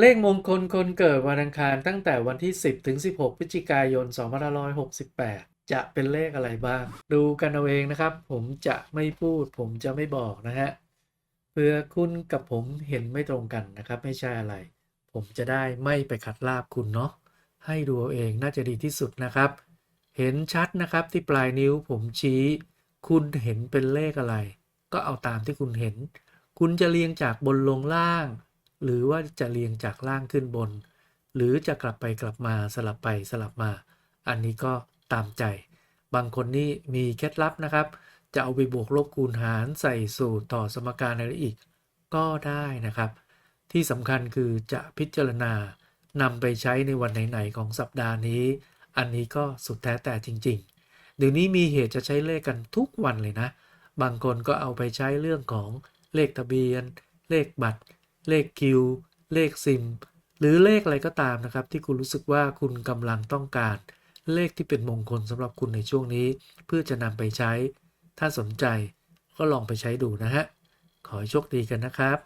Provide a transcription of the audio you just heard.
เลขมงคลคนเกิดวันอังคารตั้งแต่วันที่ 10 ถึง 16 พฤศจิกายน 2568 จะเป็นเลขอะไรบ้าง ดูกันเอาเองนะครับ ผมจะไม่พูด ผมจะไม่บอกนะฮะเพื่อคุณกับผมเห็นไม่ตรงกันนะครับ ไม่ใช่อะไร ผมจะได้ไม่ไปขัดลาบคุณเนาะให้ดูเอาเองน่าจะดีที่สุดนะครับ เห็นชัดนะครับที่ปลายนิ้วผมชี้ คุณเห็นเป็นเลขอะไร ก็เอาตามที่คุณเห็น คุณจะเรียงจากบนลงล่าง หรือว่าจะเรียงจากล่างขึ้นบน หรือจะกลับไปกลับมาสลับไปสลับมา อันนี้ก็ตามใจ บางคนนี่มีเคล็ดลับนะครับ จะเอาไปบวกลบคูณหารใส่สูตรต่อสมการอะไรอีก ก็ได้นะครับ ที่สำคัญคือจะพิจารณานำไปใช้ในวันไหนๆของสัปดาห์นี้ อันนี้ก็สุดแท้แต่จริงๆ เดี๋ยวนี้มีเหตุจะใช้เลขกันทุกวันเลยนะ บางคนก็เอาไปใช้เรื่องของเลขทะเบียน เลขบัตร เลขคิว เลขซิม หรือเลขอะไรก็ตามนะครับ ที่คุณรู้สึกว่าคุณกำลังต้องการ เลขที่เป็นมงคลสำหรับคุณในช่วงนี้ เพื่อจะนำไปใช้ ถ้าสนใจก็ลองไปใช้ดูนะฮะ ขอให้โชคดีกันนะครับ